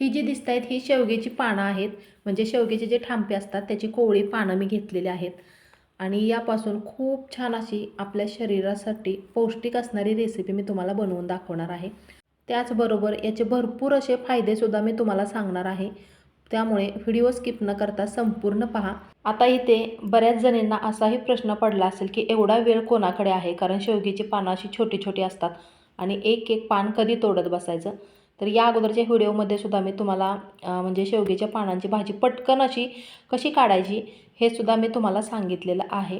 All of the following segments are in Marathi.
ही जी दिसत आहेत ही शेवग्याची पानं आहेत. म्हणजे शेवग्याचे जे ठांपे असतात त्याची कोवळी पानं मी घेतलेली आहेत. आणि यापासून खूप छान अशी आपल्या शरीरासाठी पौष्टिक असणारी रेसिपी मी तुम्हाला बनवून दाखवणार आहे. त्याचबरोबर याचे भरपूर असे फायदेसुद्धा मी तुम्हाला सांगणार आहे. त्यामुळे व्हिडिओ स्किप न करता संपूर्ण पहा. आता इथे बऱ्याच जणींना असाही प्रश्न पडला असेल की एवढा वेळ कोणाकडे आहे? कारण शेवगीची पानं अशी छोटी छोटी असतात आणि एक एक पान कधी तोडत बसायचं? तर या अगोदरच्या व्हिडिओमध्ये सुद्धा मी तुम्हाला म्हणजे शेवग्याच्या पानांची भाजी पटकन अशी कशी काढायची हे सुद्धा मी तुम्हाला सांगितलेलं आहे.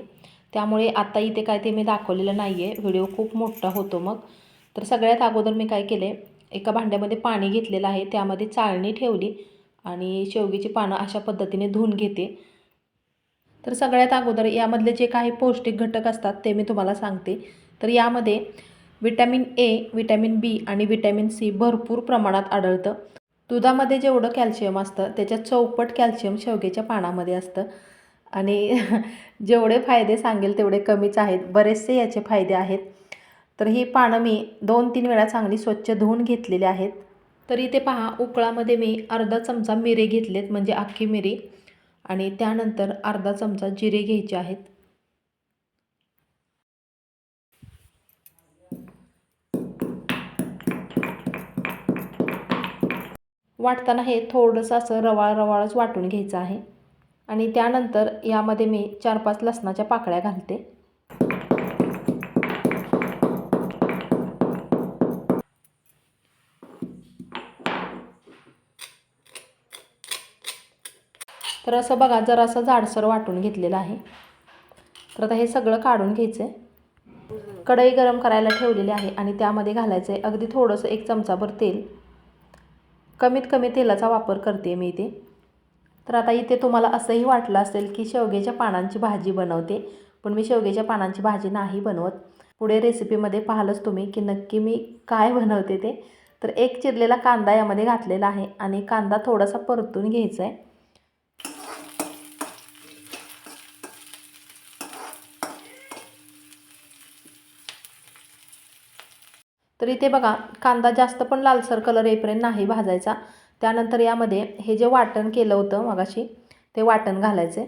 त्यामुळे आता इथे काय ते मी दाखवलेलं नाही आहे व्हिडिओ खूप मोठा होतो मग. तर सगळ्यात अगोदर मी काय केले एका भांड्यामध्ये पाणी घेतलेलं आहे. त्यामध्ये चाळणी ठेवली आणि शेवगीची पानं अशा पद्धतीने धुवून घेते. तर सगळ्यात अगोदर यामधले जे काही पौष्टिक घटक असतात ते मी तुम्हाला सांगते. तर यामध्ये विटॅमिन ए व्हिटॅमिन बी आणि विटॅमिन सी भरपूर प्रमाणात आढळतं. दुधामध्ये जेवढं कॅल्शियम असतं त्याच्या चौपट कॅल्शियम शेवग्याच्या पानामध्ये असतं. आणि जेवढे फायदे सांगेल तेवढे कमीच आहेत. बरेचसे याचे फायदे आहेत. तर ही पानं मी दोन तीन वेळा चांगली स्वच्छ धुवून घेतलेली आहेत. तर इथे पहा उकळामध्ये मी अर्धा चमचा मिरे घेतलेत म्हणजे अख्खी मिरी. आणि त्यानंतर अर्धा चमचा जिरे घ्यायचे आहेत. वाटताना हे थोडंसं असं रवाळ रवाळच वाटून घ्यायचं आहे. आणि त्यानंतर यामध्ये मी चार पाच लसणाच्या पाकळ्या घालते. तर असं बघा जरासं जाडसर वाटून घेतलेलं आहे. तर आता हे सगळं काढून घ्यायचं आहे कढई गरम करायला ठेवलेली आहे आणि त्यामध्ये घालायचं आहे अगदी थोडंसं एक चमचाभर तेल. कमीत कमी तेलाचा वापर करते मी इथे. तर आता इथे तुम्हाला असंही वाटलं असेल की शेवग्याच्या पानांची भाजी बनवते पण मी शेवग्याच्या पानांची भाजी नाही बनवत. पुढे रेसिपीमध्ये पाहिलंच तुम्ही की नक्की मी काय बनवते ते. तर एक चिरलेला कांदा यामध्ये घातलेला आहे आणि कांदा थोडासा परतून घ्यायचा आहे तर इथे बघा कांदा जास्त पण लालसर कलर येईपर्यंत नाही भाजायचा. त्यानंतर यामध्ये हे जे वाटण केलं होतं मगाशी ते वाटण घालायचे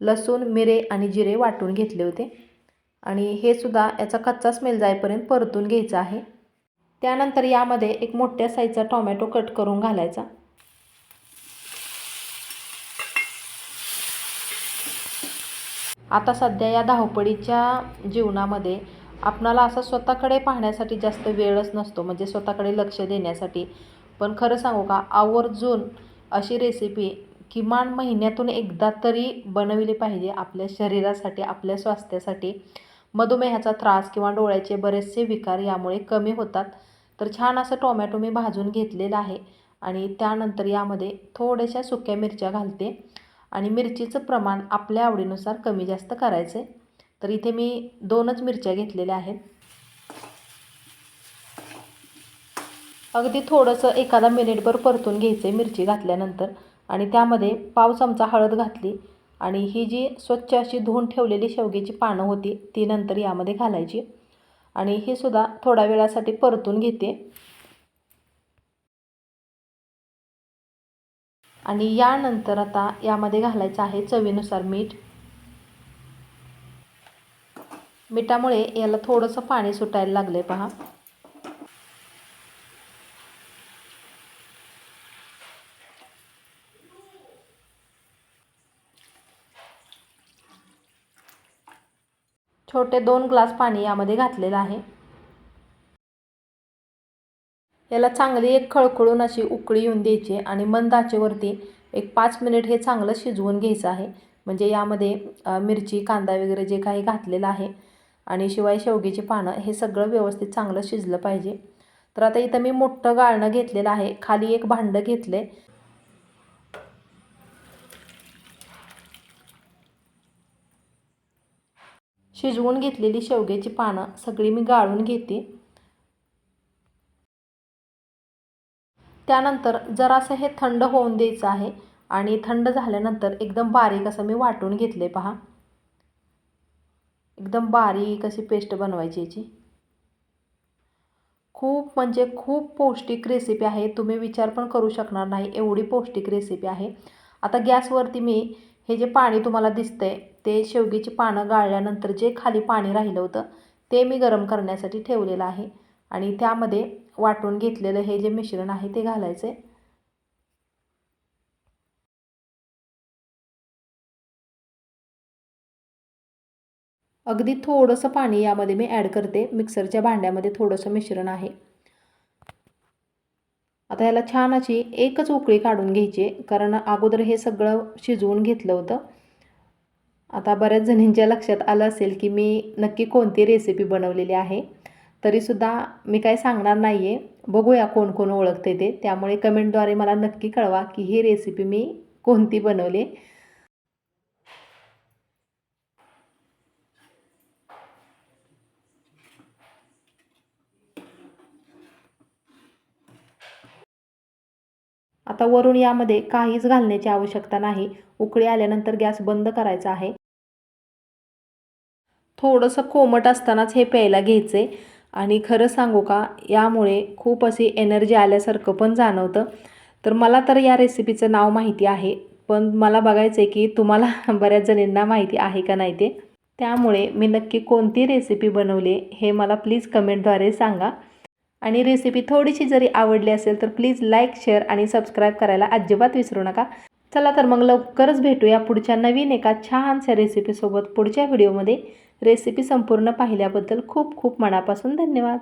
लसूण मिरे आणि जिरे वाटून घेतले होते. आणि हे सुद्धा याचा कच्चा स्मेल जाईपर्यंत परतून घ्यायचा आहे. त्यानंतर यामध्ये एक मोठ्या साईजचा टोमॅटो कट करून घालायचा. आता सध्या या धावपळीच्या जीवनामध्ये आपणाला असा स्वतःकडे पाहण्यासाठी जास्त वेळच नसतो म्हणजे स्वतःकडे लक्ष देण्यासाठी. पण खरं सांगू का आवर्जून अशी रेसिपी किमान महिन्यातून एकदा तरी बनविली पाहिजे आपल्या शरीरासाठी आपल्या स्वास्थ्यासाठी. मधुमेहाचा त्रास किंवा डोळ्याचे बरेचसे विकार यामुळे कमी होतात. तर छान असं टोमॅटो मी भाजून घेतलेला आहे आणि त्यानंतर यामध्ये थोड्याशा सुक्या मिरच्या घालते आणि मिरचीचं प्रमाण आपल्या आवडीनुसार कमी जास्त करायचं आहे तर इथे मी दोनच मिरच्या घेतलेल्या आहेत. अगदी थोडंसं एखादा मिनिटभर परतून घ्यायचं आहे मिरची घातल्यानंतर आणि त्यामध्ये पाव चमचा हळद घातली आणि ही जी स्वच्छ अशी धुवून ठेवलेली शेवग्याची पानं होती ती नंतर यामध्ये घालायची आणि ही सुद्धा थोड्या वेळासाठी परतून घेते. आणि यानंतर आता यामध्ये घालायचं आहे चवीनुसार मीठ. मिठामुळे याला थोडंसं पाणी सुटायला लागलं आहे पहा. छोटे दोन ग्लास पाणी यामध्ये घातलेलं आहे. याला चांगली एक खळखळून अशी उकळी येऊन द्यायची आणि मंद आचेवरती एक पाच मिनिट हे चांगलं शिजवून घ्यायचं आहे. म्हणजे यामध्ये मिरची कांदा वगैरे जे काही घातलेलं आहे आणि शिवाय शेवगीची पानं हे सगळं व्यवस्थित चांगलं शिजलं पाहिजे. तर आता इथं मी मोठं गाळणं घेतलेलं आहे. खाली एक भांडं घेतले शिजवून घेतलेली शेवग्याची पानं सगळी मी गाळून घेते. त्यानंतर जरासं हे थंड होऊन द्यायचं आहे आणि थंड झाल्यानंतर एकदम बारीक असं मी वाटून घेतले पहा. एकदम बारीक अशी पेस्ट बनवायची याची. खूप म्हणजे खूप पौष्टिक रेसिपी आहे. तुम्ही विचार पण करू शकणार नाही एवढी पौष्टिक रेसिपी आहे. आता गॅसवरती मी हे जे पाणी तुम्हाला दिसतंय ते शेवगीची पानं गाळल्यानंतर जे खाली पाणी राहिलं होतं ते मी गरम करण्यासाठी ठेवलेलं आहे. आणि त्यामध्ये वाटून घेतलेलं हे जे मिश्रण आहे ते घालायचं आहे अगदी थोडंसं पाणी यामध्ये मी ॲड करते. मिक्सरच्या भांड्यामध्ये थोडंसं मिश्रण आहे. आता याला छान अशी एकच उकळी काढून घ्यायची. कारण अगोदर हे सगळं शिजवून घेतलं होतं. आता बऱ्याच जणींच्या लक्षात आलं असेल की मी नक्की कोणती रेसिपी बनवलेली आहे. तरीसुद्धा मी काय सांगणार नाही आहे बघूया कोण कोण ओळखते ते. त्यामुळे कमेंटद्वारे मला नक्की कळवा की ही रेसिपी मी कोणती बनवली. आता वरून यामध्ये काहीच घालण्याची आवश्यकता नाही. उकळी आल्यानंतर गॅस बंद करायचा आहे. थोडंसं कोमट असतानाच हे प्यायला घ्यायचं. आहे आणि खरं सांगू का यामुळे खूप अशी एनर्जी आल्यासारखं पण जाणवतं. तर मला तर या रेसिपीचं नाव माहिती आहे. पण मला बघायचं आहे की तुम्हाला बऱ्याच जणींना माहिती आहे का नाही ते. त्यामुळे मी नक्की कोणती रेसिपी बनवली हे मला प्लीज कमेंटद्वारे सांगा. आणि रेसिपी थोडीशी जरी आवडली असेल तर प्लीज लाईक शेअर आणि सबस्क्राईब करायला अजिबात विसरू नका. चला तर मग लवकरच भेटूया पुढच्या नवीन एका छानशा रेसिपीसोबत पुढच्या व्हिडिओमध्ये रेसिपी संपूर्ण पाहिल्याबद्दल खूप खूप मनापासून धन्यवाद.